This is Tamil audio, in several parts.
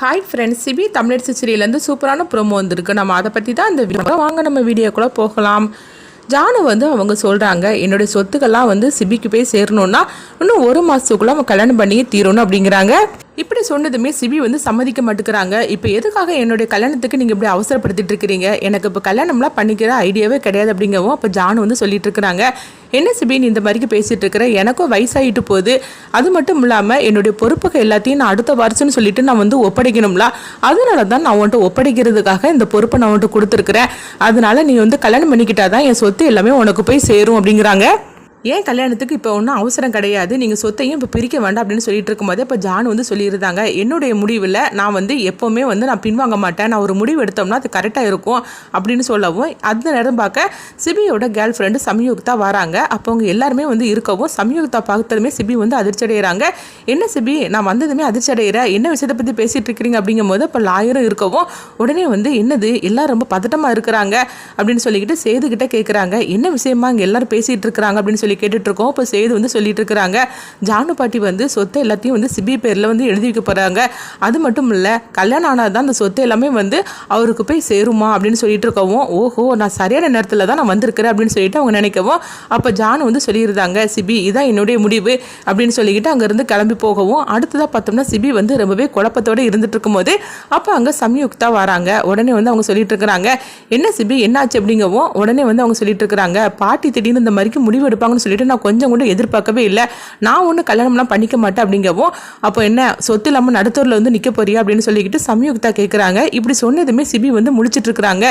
ஹாய் ஃப்ரெண்ட்ஸ் சிபி தமிழர் சிச்சிரியிலேருந்து சூப்பரான ப்ரோமோ வந்திருக்கு. நம்ம அதை பற்றி தான் இந்த வீடியோ வாங்க நம்ம வீடியோக்குள்ளே போகலாம். ஜானு வந்து அவங்க சொல்கிறாங்க என்னுடைய சொத்துக்கெல்லாம் வந்து சிபிக்கு போய் சேரணும்னா இன்னும் ஒரு மாதத்துக்குள்ளே அவன் கல்யாணம் பண்ணியே தீரணும் அப்படிங்கிறாங்க. இப்படி சொன்னதுமே சிபி வந்து சம்மதிக்க மாட்டேங்கிறாங்க. இப்போ எதுக்காக என்னுடைய கல்யாணத்துக்கு நீங்கள் இப்படி அவசரப்படுத்திட்டு இருக்கிறீங்க? எனக்கு இப்போ கல்யாணம்லாம் பண்ணிக்கிற ஐடியாவே கிடையாது அப்படிங்கவும் அப்போ ஜானு வந்து சொல்லிட்டு இருக்கிறாங்க. என்ன சிபின் இந்த மாதிரிக்கு பேசிட்டு இருக்கிற? எனக்கும் வயசாகிட்டு போகுது. அது மட்டும் இல்லாமல் என்னுடைய பொறுப்புகள் எல்லாத்தையும் நான் அடுத்த வருஷம்னு சொல்லிட்டு நான் வந்து ஒப்படைக்கணும்ல? அதனால தான் நான் உன்ட்டு ஒப்படைக்கிறதுக்காக இந்த பொறுப்பை நான் உன்ட்டு கொடுத்துருக்குறேன். அதனால நீ வந்து கல்யாணம் பண்ணிக்கிட்டாதான் என் சொத்து எல்லாமே உனக்கு போய் சேரும் அப்படிங்கிறாங்க. ஏன் கல்யாணத்துக்கு இப்போ ஒன்றும் அவசரம் கிடையாது? நீங்கள் சொத்தையும் இப்போ பிரிக்க வேண்டாம் அப்படின்னு சொல்லிட்டு இருக்கும்போது இப்போ ஜான் வந்து சொல்லியிருந்தாங்க. என்னுடைய முடிவில் நான் வந்து எப்போவுமே வந்து நான் பின்வாங்க மாட்டேன். நான் ஒரு முடிவு எடுத்தோம்னா அது கரெக்டாக இருக்கும் அப்படின்னு சொல்லவும் அந்த நேரம் பார்க்க சிபியோட கேர்ள் ஃப்ரெண்டு சம்யுக்தா வராங்க. அப்போ அவங்க எல்லாருமே வந்து இருக்கவும் சம்யுக்தா பார்த்ததுமே சிபி வந்து அதிர்ச்சி அடைகிறாங்க என்ன சிபி? நான் வந்ததுமே அதிர்ச்சி அடைகிறேன் என்ன விஷயத்தை பற்றி பேசிகிட்டு இருக்கிறீங்க? அப்படிங்கும்போது இப்போ லாயரும் இருக்கவும் உடனே வந்து என்னது? எல்லாரும் ரொம்ப பதட்டமாக இருக்கிறாங்க அப்படின்னு சொல்லிக்கிட்டு சேதுக்கிட்ட கேட்குறாங்க என்ன விஷயமா இங்கே எல்லாரும் பேசிகிட்டு இருக்கிறாங்க அப்படின்னு சொல்லி கேட்டுட்டு இருக்கோம் இப்போ சேது வந்து சொல்லிட்டு இருக்கிறாங்க ஜானு பாட்டி வந்து சொத்தை எல்லாத்தையும் வந்து சிபி பேரில் வந்து எழுதி வைக்க போகிறாங்க அது மட்டும் இல்லை கல்யாணம் ஆனால் தான் அந்த சொத்து எல்லாமே வந்து அவருக்கு போய் சேருமா அப்படின்னு சொல்லிட்டு இருக்கவும் ஓஹோ நான் சரியான நேரத்தில் தான் நான் வந்திருக்கிறேன் அப்படின்னு சொல்லிட்டு அவங்க நினைக்கவும் அப்போ ஜானு வந்து சொல்லியிருந்தாங்க சிபி இதான் என்னுடைய முடிவு அப்படின்னு சொல்லிக்கிட்டு அங்கேருந்து கிளம்பி போகவும் அடுத்ததாக பார்த்தோம்னா சிபி வந்து ரொம்பவே குழப்பத்தோடு இருந்துட்டு இருக்கும்போது அப்போ அங்கே சம்யுக்தா வராங்க. உடனே வந்து அவங்க சொல்லிட்டு இருக்கிறாங்க என்ன சிபி என்னாச்சு? அப்படிங்கவும் உடனே வந்து அவங்க சொல்லிட்டு இருக்கிறாங்க பாட்டி திடீர்னு இந்த மாதிரிக்கு முடிவு எடுப்பாங்கன்னு சொல்லிட்டு நான் கொஞ்சம் கூட எதிர்பார்க்கவே இல்லை. நான் ஒன்றும் கல்யாணம்லாம் பண்ணிக்க மாட்டேன் அப்படிங்கவும் அப்போ என்ன சொத்து இல்லாமல் நடுத்தூரில் வந்து நிற்க போறியா அப்படின்னு சொல்லிக்கிட்டு சம்யுக்தா கேட்குறாங்க இப்படி சொன்னதுமே சிபி வந்து முடிச்சிட்டு இருக்கிறாங்க.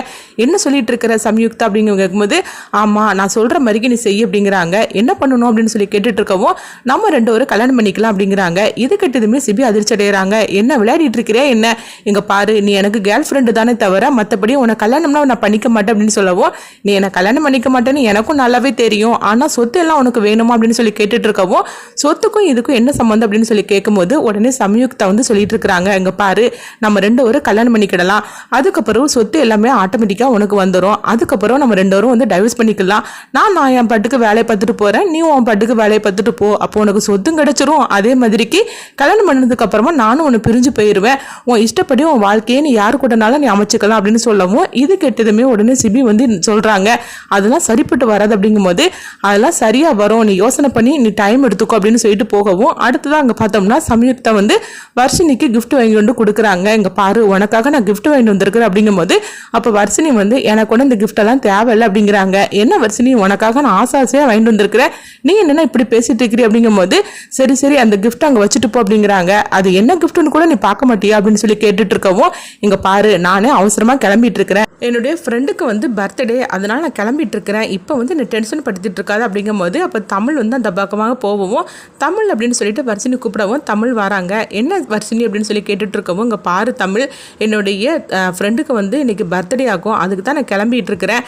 என்ன சொல்லிட்டு இருக்கிற சம்யுக்தா அப்படிங்க கேட்கும்போது ஆமாம் நான் சொல்கிற மாதிரிக்கு நீ செய் அப்படிங்கிறாங்க. என்ன பண்ணணும் அப்படின்னு சொல்லி கேட்டுட்டு இருக்கவும் நம்ம ரெண்டு ஒரு கல்யாணம் பண்ணிக்கலாம் அப்படிங்கிறாங்க. இது கெட்டதுமே சிபி அதிர்ச்சி அடைகிறாங்க. என்ன விளையாடிட்டு இருக்கிறே என்ன? இங்க பாரு நீ எனக்கு கேர்ள் ஃப்ரெண்டு தானே தவிர மற்றபடி உன கல்யாணம்னா நான் பண்ணிக்க மாட்டேன் அப்படின்னு சொல்லவும் நீ என்னை கல்யாணம் பண்ணிக்க மாட்டேன்னு எனக்கும் நல்லாவே தெரியும். ஆனால் சொத்து எல்லாம் உனக்கு வேணுமா அப்படின்னு சொல்லி கேட்டுட்டு இருக்கவும் சொத்துக்கும் இதுக்கும் என்ன சம்மந்தம் அப்படின்னு சொல்லி கேட்கும்போது உடனே சம்யுக்தா வந்து சொல்லிட்டு இருக்கிறாங்க. இங்க பாரு நம்ம ரெண்டு ஒரு கல்யாணம் பண்ணிக்கிடலாம். அதுக்கப்புறம் சொத்து எல்லாமே ஆட்டோமேட்டிக்காக உனக்கு வந்துடும் அதுக்கப்புறம் நம்ம ரெண்டு பேரும் வந்து டைவர்ஸ் பண்ணிக்கலாம். நான் நான் என் பாட்டுக்கு வேலையை பார்த்துட்டு போகிறேன் நீ உன் பாட்டுக்கு வேலையை பார்த்துட்டு போ. அப்போ உனக்கு சொத்தும் கிடைச்சிரும். அதே மாதிரிக்கு கல்யாணம் பண்ணதுக்கு அப்புறமா நானும் உன்னை பிரிஞ்சு போயிடுவேன் உன் இஷ்டப்படி உன் வாழ்க்கையை நீ யார் கூடனாலும் நீ அமைச்சிக்கலாம் அப்படின்னு சொல்லவும் இது கெட்டதுமே உடனே சிபி வந்து சொல்கிறாங்க அதெல்லாம் சரிப்பட்டு வராது அப்படிங்கும்போது அதெல்லாம் சரியாக வரும். நீ யோசனை பண்ணி நீ டைம் எடுத்துக்கோ அப்படின்னு சொல்லிட்டு போகவும் அடுத்ததான் அங்கே பார்த்தோம்னா சம்யுக்தா வந்து வர்ஷினிக்கு கிஃப்ட் வாங்கி கொண்டு கொடுக்குறாங்க. இங்கே பாரு உனக்காக நான் கிஃப்ட் வாங்கிட்டு வந்திருக்கிறேன் அப்படிங்கும்போது அப்போ வர்ஷினி வந்து எனக்கு ஒன்று இந்த gift எல்லாம் தேவையில்லை அப்படிங்கிறாங்க. என்ன வர்ஷினி உனக்காக நான் ஆசை ஆசையாக வாங்கிட்டு வந்திருக்கிறேன்? நீ என்னென்ன இப்படி பேசிட்டு இருக்கிறீ அப்படிங்கும்போது சரி சரி அந்த கிஃப்ட் அங்கே வச்சுட்டு போ அப்படிங்கிறாங்க. அது என்ன கிஃப்ட்னு கூட நீ பார்க்க மாட்டியா அப்படின்னு சொல்லி கேட்டுட்டு இருக்கவும் இங்கே பாரு நானே அவசரமாக கிளம்பிட்டு இருக்கிறேன். என்னுடைய ஃப்ரெண்டுக்கு வந்து பர்த்டே அதனால நான் கிளம்பிட்டு இருக்கிறேன். இப்போ வந்து நீ டென்ஷன் படுத்திட்டு இருக்காது போகும்போது அப்போ தமிழ் வந்து அந்த பக்கமாக போகவும் தமிழ் அப்படின்னு சொல்லிட்டு வர்ஷினி கூப்பிடவும் தமிழ் வராங்க. என்ன வர்ஷினி அப்படின்னு சொல்லி கேட்டுட்ருக்கவும் இங்கே பாரு தமிழ் என்னுடைய ஃப்ரெண்டுக்கு வந்து இன்றைக்கி பர்த்டே ஆகும். அதுக்கு தான் நான் கிளம்பிட்டு இருக்கிறேன்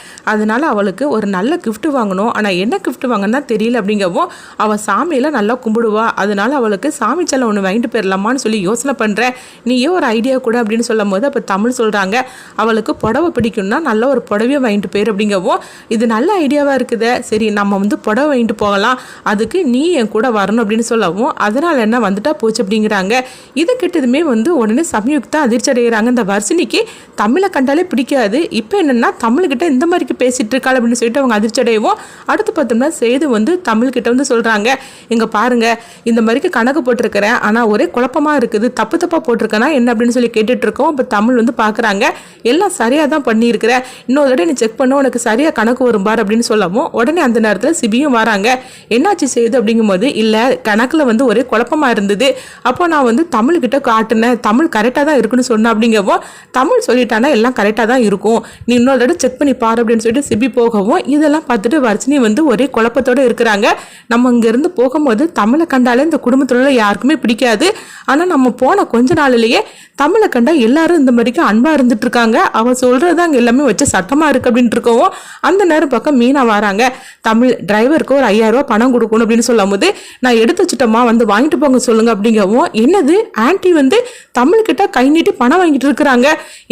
அவளுக்கு ஒரு நல்ல கிஃப்ட்டு வாங்கணும். ஆனால் என்ன கிஃப்ட் வாங்கினா தெரியல அப்படிங்கவும் அவள் சாமியெல்லாம் நல்லா கும்பிடுவா. அதனால் அவளுக்கு சாமி செல்லம் ஒன்று வாங்கிட்டு போயிடலாமான்னு சொல்லி யோசனை பண்ணுறேன் நீயே ஒரு ஐடியா கூட அப்படின்னு சொல்லும் போது அப்போ தமிழ் சொல்கிறாங்க அவளுக்கு புடவை பிடிக்கும்னா நல்ல ஒரு புடவையை வாங்கிட்டு போயிரு அப்படிங்கவும் இது நல்ல ஐடியாவாக இருக்குது. சரி நம்ம வந்து புடவை வாங்கிட்டு போகலாம். அதுக்கு நீ என் கூட வரணும் அப்படின்னு சொல்லவும் அதனால் என்ன வந்துட்டா போச்சு அப்படிங்கிறாங்க. இது கெட்டதுமே வந்து உடனே சம்யுக்தா அதிர்ச்சி அடைகிறாங்க. இந்த வர்ஷினிக்கு தமிழை கண்டாலே பிடிக்காது. இப்போ என்னென்னா தமிழ்கிட்ட இந்த மாதிரிக்கு பேசிட்டு இருக்காள் அப்படின்னு சொல்லிட்டு அவங்க அதிர்ச்சி அடையவும் அடுத்து பார்த்தோம்னா சேது வந்து தமிழ்கிட்ட வந்து சொல்கிறாங்க இங்கே பாருங்கள் இந்த மாதிரிக்கு கணக்கு போட்டிருக்கிறேன். ஆனால் ஒரே குழப்பமாக இருக்குது. தப்பு தப்பாக போட்டிருக்கேனா என்ன அப்படின்னு சொல்லி கேட்டுட்ருக்கோம் இப்போ தமிழ் வந்து பார்க்குறாங்க எல்லாம் சரியாக தான் பண்ணியிருக்கிறேன் இன்னொரு தடவை நீ செக் பண்ண உனக்கு சரியாக கணக்கு வரும் பார் அப்படின்னு சொல்லவும் உடனே அந்த நேரத்தில் சிபியும் வராங்க. என்னாச்சு செய்யுது அப்படிங்கும்போது இல்லை கணக்கில் வந்து ஒரே குழப்பமாக இருந்தது. அப்போ நான் வந்து தமிழ்கிட்ட காட்டினேன். தமிழ் கரெக்டாக தான் இருக்குன்னு சொன்னேன் அப்படிங்கவோ தமிழ் சொல்லிட்டானா எல்லாம் கரெக்டாக தான் இருக்கும். நீ இன்னொரு தடவை செக் பண்ணி பாரு அப்படின்னு சொல்லிட்டு சிபி போகவும் இதெல்லாம் பார்த்துட்டு வர்ஷினி வந்து ஒரே குழப்பத்தோடு இருக்கிறாங்க. நம்ம இங்கேருந்து போகும்போது தமிழை கண்டாலே இந்த குடும்பத்துல யாருக்குமே பிடிக்காது. ஆனால் நம்ம போன கொஞ்ச நாளிலேயே தமிழை கண்டா எல்லாரும் இந்த மாதிரிக்கு அன்பாக இருந்துட்டு இருக்காங்க அவன் சொல்கிறது அங்கே எல்லாமே வச்சு சட்டமாக இருக்கு அப்படின்ட்டு இருக்கவும் அந்த நேரம் பக்கம் மீனா வராங்க. தமிழ் தலைவருக்கு ஒரு ஐயாயிரம் ரூபாய் பணம் கொடுக்கணும் அப்படின்னு சொல்லும் போது நான் எடுத்து வச்சுட்டோமா வந்து வாங்கிட்டு போங்க சொல்லுங்க அப்படிங்கவும் என்னது? ஆன்ட்டி வந்து தமிழ்கிட்ட கை நீட்டி பணம் வாங்கிட்டு இருக்கிறாங்க.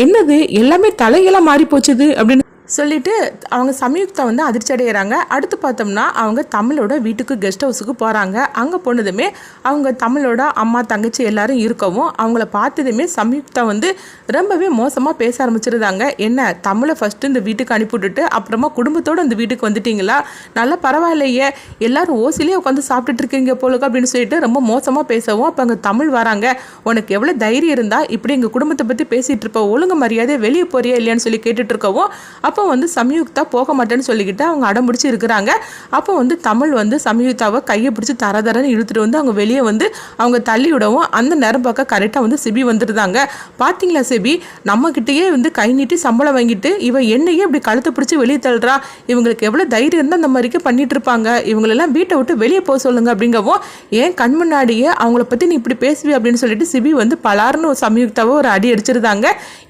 என்னது? எல்லாமே தலையெல்லாம் மாறி போச்சுது அப்படின்னு சொல்லிட்டு அவங்க சம்யுக்தா வந்து அதிர்ச்சி அடைகிறாங்க அடுத்து பார்த்தோம்னா அவங்க தமிழோட வீட்டுக்கு கெஸ்ட் ஹவுஸுக்கு போகிறாங்க அங்கே போனதுமே அவங்க தமிழோட அம்மா தங்கச்சி எல்லாரும் இருக்கவும் அவங்கள பார்த்ததுமே சம்யுக்தா வந்து ரொம்பவே மோசமாக பேச ஆரம்பிச்சிருந்தாங்க. என்ன தமிழை ஃபஸ்ட்டு இந்த வீட்டுக்கு அனுப்பிவிட்டுட்டு அப்புறமா குடும்பத்தோடு இந்த வீட்டுக்கு வந்துட்டிங்களா? நல்லா பரவாயில்லையே. எல்லாரும் ஓசிலேயே உட்காந்து சாப்பிட்டுட்டு இருக்கீங்க போலுக்கு அப்படின்னு சொல்லிட்டு ரொம்ப மோசமாக பேசவும் அப்போ அங்கே தமிழ் வராங்க. உனக்கு எவ்வளோ தைரியம் இருந்தால் இப்படி எங்கள் குடும்பத்தை பற்றி பேசிகிட்டு இருப்ப ஒழுங்கு மரியாதை வெளியே போறியா இல்லையான்னு சொல்லி கேட்டுட்ருக்கவும் இருக்கவும் அப்போ வந்து சம்யுக்தா போக மாட்டேன்னு சொல்லிக்கிட்டு அவங்க அடம்பிடிச்சு இருக்கிறாங்க. அப்போ வந்து தமிழ் வந்து சம்யுக்தாவை கையை பிடிச்சி தர தரன்னு இழுத்துட்டு வந்து அவங்க வெளியே வந்து அவங்க தள்ளி விடவும் அந்த நேரம் பார்க்க கரெக்டாக வந்து சிபி வந்துருந்தாங்க. பார்த்தீங்களா சிபி? நம்மக்கிட்டேயே வந்து கை நீட்டி சம்பளம் வாங்கிட்டு இவன் என்னையே இப்படி கழுத்தை பிடிச்சி வெளியே தள்ளுறா. இவங்களுக்கு எவ்வளோ தைரியம் இருந்தால் அந்த மாதிரிக்கே பண்ணிட்டு இருப்பாங்க. இவங்களெல்லாம் வீட்டை விட்டு வெளியே போக சொல்லுங்க அப்படிங்கவும் ஏன் கண் முன்னாடியே அவங்கள பற்றி நீ இப்படி பேசுவி அப்படின்னு சொல்லிட்டு சிபி வந்து பலார்னு சம்யுக்தாவை ஒரு அடி அடிச்சிருந்தாங்க.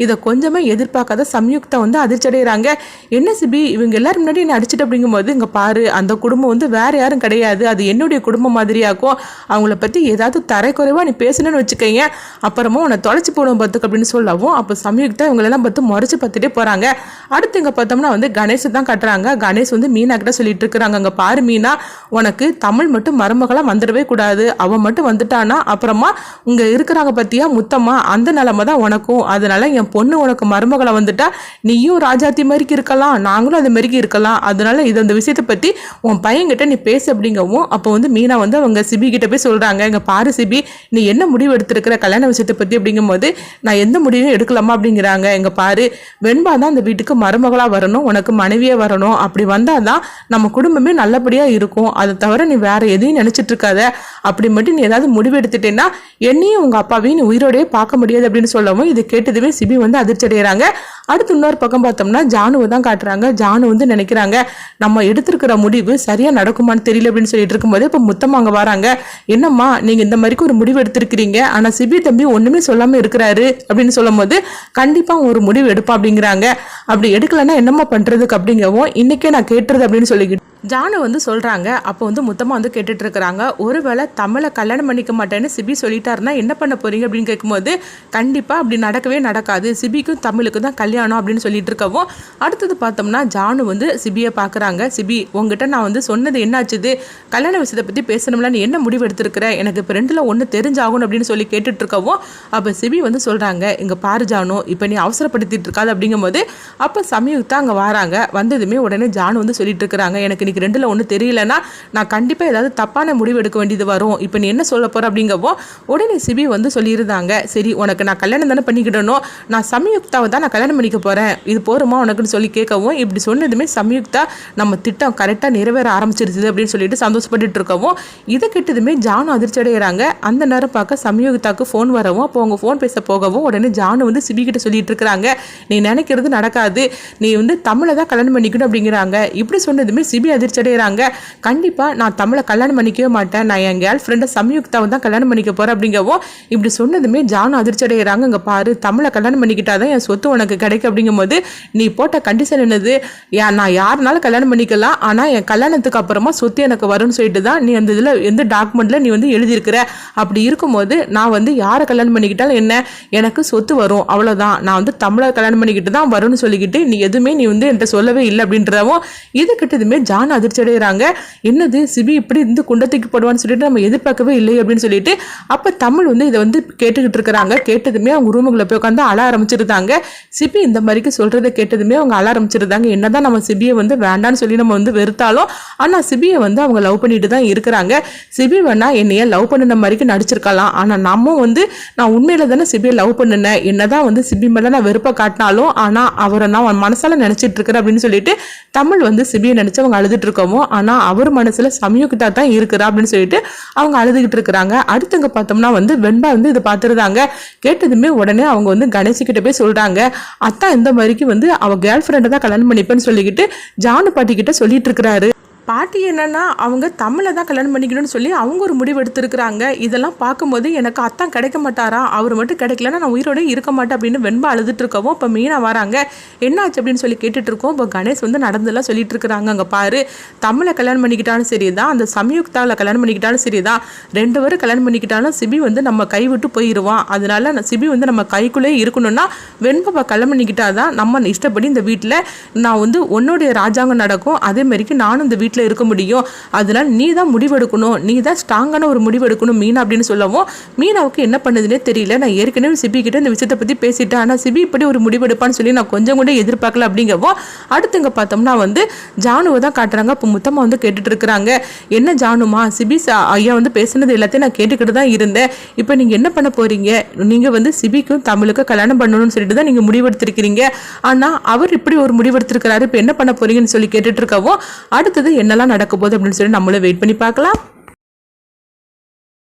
இதை கொஞ்சமே எதிர்பார்க்காத சம்யுக்தா வந்து அதிர்ச்சி அடைகிறாங்க. என்ன சிபி இவங்க எல்லாரும் முன்னாடி என்ன அடிச்சிட்டு? அப்படிங்கும்போது இங்கே பாரு அந்த குடும்பம் வந்து வேறு யாரும் கிடையாது. அது என்னுடைய குடும்பம் மாதிரியாக்கும். அவங்கள பற்றி ஏதாவது தரைக்குறைவாக நீ பேசணும்னு வச்சுக்கோங்க அப்புறமா உன்னை தொலைச்சி போடுவோம் பார்த்துக்கு அப்படின்னு சொல்லவும் அப்போ சம்யுக்தா இவங்களெல்லாம் பார்த்து முறைச்சி பார்த்துட்டே போகிறாங்க அடுத்து இங்கே பார்த்தோம்னா வந்து கணேஷ் தான் கட்டுறாங்க. கணேஷ் வந்து மீனா கிட்ட சொல்லிட்டு இருக்கிறாங்க. அங்கே பாரு மீனா உனக்கு தமிழ் மட்டும் மருமகளாக வந்துடவே கூடாது. அவன் மட்டும் வந்துட்டானா? அப்புறமா இங்கே இருக்கிறாங்க பற்றியா முத்தம்மா? அந்த நிலமை தான் உனக்கும். அதனால என் பொண்ணு உனக்கு மருமகளை வந்துட்டா நீயும் ராஜாத்தி மாதிரி மாதிரிக்கு இருக்கலாம் நாங்களும் அது மாதிரிக்கு இருக்கலாம் அதனால இது அந்த விஷயத்தை பற்றி உன் பையன்கிட்ட நீ பேசு அப்படிங்கவும் அப்போ வந்து மீனா வந்து அவங்க சிபி கிட்ட போய் சொல்கிறாங்க எங்கள் பாரு சிபி நீ என்ன முடிவு எடுத்திருக்கிற கல்யாண விஷயத்தை பற்றி அப்படிங்கும்போது நான் எந்த முடிவும் எடுக்கலாமா அப்படிங்கிறாங்க. எங்கள் பாரு வெண்பா தான் அந்த வீட்டுக்கு மருமகளாக வரணும் உனக்கு மனைவியாக வரணும். அப்படி வந்தால் தான் நம்ம குடும்பமே நல்லபடியாக இருக்கும். அதை தவிர நீ வேற எதையும் நினச்சிட்டு இருக்காத. அப்படி மட்டும் நீ ஏதாவது முடிவு எடுத்துட்டேன்னா என்னையும் உங்கள் அப்பாவையும் நீ உயிரோடையே பார்க்க முடியாது அப்படின்னு சொல்லவும் இதை கேட்டதுமே சிபி வந்து அதிர்ச்சி அடைகிறாங்க. அடுத்து இன்னொரு பக்கம் பார்த்தோம்னா ஜானுவை தான் காட்டுறாங்க. ஜானு வந்து நினைக்கிறாங்க நம்ம எடுத்திருக்கிற முடிவு சரியாக நடக்குமான்னு தெரியல அப்படின்னு சொல்லிட்டு இருக்கும்போது இப்போ முத்தம் அங்கே வராங்க. என்னம்மா நீங்கள் இந்த மாதிரிக்கு ஒரு முடிவு எடுத்திருக்கிறீங்க. ஆனால் சிபி தம்பி ஒன்றுமே சொல்லாமல் இருக்கிறாரு அப்படின்னு சொல்லும்போது கண்டிப்பாக ஒரு முடிவு எடுப்பா அப்படிங்கிறாங்க. அப்படி எடுக்கலைன்னா என்னம்மா பண்ணுறதுக்கு அப்படிங்கவும் இன்றைக்கே நான் கேட்டுறது அப்படின்னு சொல்லிக்கிட்டு ஜானு வந்து சொல்கிறாங்க அப்போ வந்து முத்தமாக வந்து கேட்டுட்டு இருக்கிறாங்க. ஒருவேளை தமிழை கல்யாணம் பண்ணிக்க மாட்டேன்னு சிபி சொல்லிட்டாருன்னா என்ன பண்ண போறீங்க அப்படின்னு கேட்கும்போது கண்டிப்பாக அப்படி நடக்கவே நடக்காது. சிபிக்கும் தமிழுக்கும் தான் கல்யாணம் அப்படின்னு சொல்லிட்டு இருக்கவும் அடுத்தது பார்த்தோம்னா ஜானு வந்து சிபியை பார்க்குறாங்க. சிபி உங்ககிட்ட நான் வந்து சொன்னது என்னாச்சுது? கல்யாண விஷயத்தை பற்றி பேசணும்ல நீ என்ன முடிவு எடுத்திருக்கிற? எனக்கு இப்போ ரெண்டில் ஒன்று தெரிஞ்சாகணும் அப்படின்னு சொல்லி கேட்டுட்டு இருக்கவும் அப்போ சிபி வந்து சொல்கிறாங்க இங்கே பாரு ஜானு இப்போ நீ அவசரப்படுத்திட்டு இருக்காது அப்படிங்கும்போது அப்போ சமயுக்தா அங்கே வராங்க. வந்ததுமே உடனே ஜானு வந்து சொல்லிட்டு இருக்கிறாங்க எனக்கு இன்றைக்கி ரெண்டில் ஒன்று தெரியலனா நான் கண்டிப்பாக ஏதாவது தப்பான முடிவு எடுக்க வேண்டியது வரும். இப்போ நீ என்ன சொல்ல போகிற அப்படிங்கவோ உடனே சிபி வந்து சொல்லியிருந்தாங்க சரி உனக்கு நான் கல்யாணம் தானே பண்ணிக்கிடணும். நான் சமயுக்தாவை தான் நான் கல்யாணம் பண்ணிக்க போகிறேன் இது போருமா அப்படின்னு சொல்லி கேட்கவும் இப்படி சொன்னதுமே சம்யுக்தா நம்ம திட்டம் கரெக்டாக நிறைவேற ஆரம்பிச்சிருச்சு அப்படின்னு சொல்லிட்டு சந்தோஷப்பட்டுட்டு இருக்கவும் இதை கிட்டதுமே ஜானு அதிர்ச்சி அடைகிறாங்க அந்த நேரம் பார்க்க சம்யுக்தாக்கு ஃபோன் வரவும் அப்போ அவங்க ஃபோன் பேச போகவும் உடனே ஜானு வந்து சிபி கிட்ட சொல்லிட்டு இருக்கிறாங்க. நீ நினைக்கிறது நடக்காது. நீ வந்து தமிழை தான் கல்யாணம் பண்ணிக்கணும் அப்படிங்கிறாங்க. இப்படி சொன்னதுமே சிபி அதிர்ச்சி அடைகிறாங்க கண்டிப்பாக நான் தமிழை கல்யாணம் பண்ணிக்கவே மாட்டேன். நான் என் கேர்ள் ஃப்ரெண்டை சம்யுக்தாவை தான் கல்யாணம் பண்ணிக்க போகிறேன் அப்படிங்கவும் இப்படி சொன்னதுமே ஜானு அதிர்ச்சி அடைகிறாங்க இங்கே பாரு தமிழை கல்யாணம் பண்ணிக்கிட்டாதான் என் சொத்து உனக்கு கிடைக்கும் அப்படிங்கும்போது நீ போட்ட கண்டிஷன் என்னது? யா- நான் யாருனாலும் கல்யாணம் பண்ணிக்கலாம். ஆனால் என் கல்யாணத்துக்கு அப்புறமா சொத்து எனக்கு வரும்னு சொல்லிட்டு தான் நீ அந்த இதில் எந்த டாக்குமெண்ட்டில் நீ வந்து எழுதியிருக்கிற? அப்படி இருக்கும்போது நான் வந்து யாரை கல்யாணம் பண்ணிக்கிட்டாலும் என்ன? எனக்கு சொத்து வரும். அவ்வளோதான் நான் வந்து தமிழை கல்யாணம் பண்ணிக்கிட்டு தான் வரும்னு சொல்லிக்கிட்டு நீ எதுவுமே நீ வந்து என்கிட்ட சொல்லவே இல்லை அப்படின்றவும் இது கிட்டதுமே ஜான் அதிர்ச்சி அடைகிறாங்க. என்னது? சிபி இப்படி இருந்து குண்டத்துக்கு போடுவான்னு சொல்லிட்டு நம்ம எதிர்பார்க்கவே இல்லை அப்படின்னு சொல்லிட்டு அப்போ தமிழ் வந்து இதை வந்து கேட்டுக்கிட்டு இருக்கிறாங்க. கேட்டதுமே அவங்க ரூமுக்குள்ளே போய் உட்காந்து அழ ஆரம்பிச்சிருந்தாங்க. சிபி இந்த மாதிரிக்கு சொல்கிறத கேட்டதுமே அவங்க அழ ஆரம்பிச்சிருந்தாங்க. என்னதான் நம்ம சிபியை வந்து வேண்டான்னு சொல்லி நம்ம வந்து வெறுத்தாலும் ஆனால் சிபியை வந்து அவங்க லவ் பண்ணிட்டு தான் இருக்கிறாங்க. சிபி வேணா என்னைய லவ் பண்ணின மாதிரிக்கு நடிச்சிருக்கலாம். ஆனால் நம்ம வந்து நான் உண்மையில தானே சிபியை லவ் பண்ணினேன். என்னதான் வந்து சிபி மேலே நான் வெறுப்பை காட்டினாலும் ஆனால் அவரை நான் மனசால நினைச்சிட்டு இருக்கிறேன் அப்படின்னு சொல்லிட்டு தமிழ் வந்து சிபியை நினைச்சு அவங்க அழுதுட்டு இருக்கோமோ ஆனால் அவர் மனசுல சமயக்கிட்டா தான் இருக்கிறா அப்படின்னு சொல்லிட்டு அவங்க அழுதுகிட்டு இருக்கிறாங்க. அடுத்தவங்க பார்த்தோம்னா வந்து வெண்பா வந்து இதை பார்த்துருந்தாங்க. கேட்டதுமே உடனே அவங்க வந்து கணேஷ் கிட்ட போய் சொல்றாங்க. அத்தா இந்த மாதிரிக்கு வந்து அவ கேர்ள் ஃப்ரெண்டை தான் கல்யாணம் பண்ணிப்பேன்னு சொல்லிக்கிட்டு ஜானு பாட்டி கிட்ட சொல்லிட்டு இருக்கிறாரு. பாட்டி என்னென்னா அவங்க தமிழை தான் கல்யாணம் பண்ணிக்கணும்னு சொல்லி அவங்க ஒரு முடிவு எடுத்திருக்கிறாங்க. இதெல்லாம் பார்க்கும்போது எனக்கு அத்தான் கிடைக்க மாட்டாரா? அவர் மட்டும் கிடைக்கலன்னா நான் உயிரோட இருக்க மாட்டேன் அப்படின்னு வெண்பா அழுதுட்டு இருக்கவும் இப்போ மீனா வராங்க. என்னாச்சு அப்படின்னு சொல்லி கேட்டுட்டு இருக்கோம் இப்போ கணேஷ் வந்து நடந்தெல்லாம் சொல்லிட்டு இருக்கிறாங்க அங்கே பாரு தமிழை கல்யாணம் பண்ணிக்கிட்டாலும் சரி தான் அந்த சம்யுக்தாவில் கல்யாணம் பண்ணிக்கிட்டாலும் சரி தான் ரெண்டு பேரும் கல்யாணம் பண்ணிக்கிட்டாலும் சிபி வந்து நம்ம கை விட்டு போயிடுவான் அதனால சிபி வந்து நம்ம கைக்குள்ளே இருக்கணும்னா வெண்பாப்பா கல்யாணம் பண்ணிக்கிட்டா தான் நம்ம இஷ்டப்படி இந்த வீட்டில் நான் வந்து உன்னுடைய ராஜாங்கம் நடக்கும். அதே மாதிரிக்கு நானும் இந்த வீட்டில் இருக்க முடியும். அதனால் நீ தான் முடிவெடுக்கணும். நீ தான் ஸ்ட்ராங்கான ஒரு முடிவெடுக்கணும் மீனா அப்படின்னு சொல்லவும் மீனாவுக்கு என்ன பண்ணுதுன்னே தெரியல. நான் ஏற்கனவே சிபி கிட்ட இந்த விஷயத்தை பற்றி பேசிட்டேன். ஆனால் சிபி இப்படி ஒரு முடிவெடுப்பான்னு சொல்லி நான் கொஞ்சம் கூட எதிர்பார்க்கல அப்படிங்கவோ அடுத்துங்க பார்த்தோம்னா வந்து ஜானுவை தான் காட்டுறாங்க. இப்போ முத்தமாக வந்து கேட்டுட்டு இருக்கிறாங்க. என்ன ஜானுமா? சிபி சா- ஐயா வந்து பேசுனது எல்லாத்தையும் நான் கேட்டுக்கிட்டு தான் இருந்தேன். இப்போ நீங்கள் என்ன பண்ண போறீங்க? நீங்கள் வந்து சிபிக்கும் தமிழுக்கும் கல்யாணம் பண்ணணும்னு சொல்லிட்டு தான் நீங்கள் முடிவெடுத்திருக்கிறீங்க. ஆனால் அவர் இப்படி ஒரு முடிவெடுத்திருக்கிறாரு. இப்போ என்ன பண்ண போறீங்கன்னு சொல்லி கேட்டுட்டு இருக்கவும் அடுத்தது என்ன என்னெல்லாம் நடக்க போகுது அப்படின்னு சொல்லி நம்மளும் வெயிட் பண்ணி பார்க்கலாம்.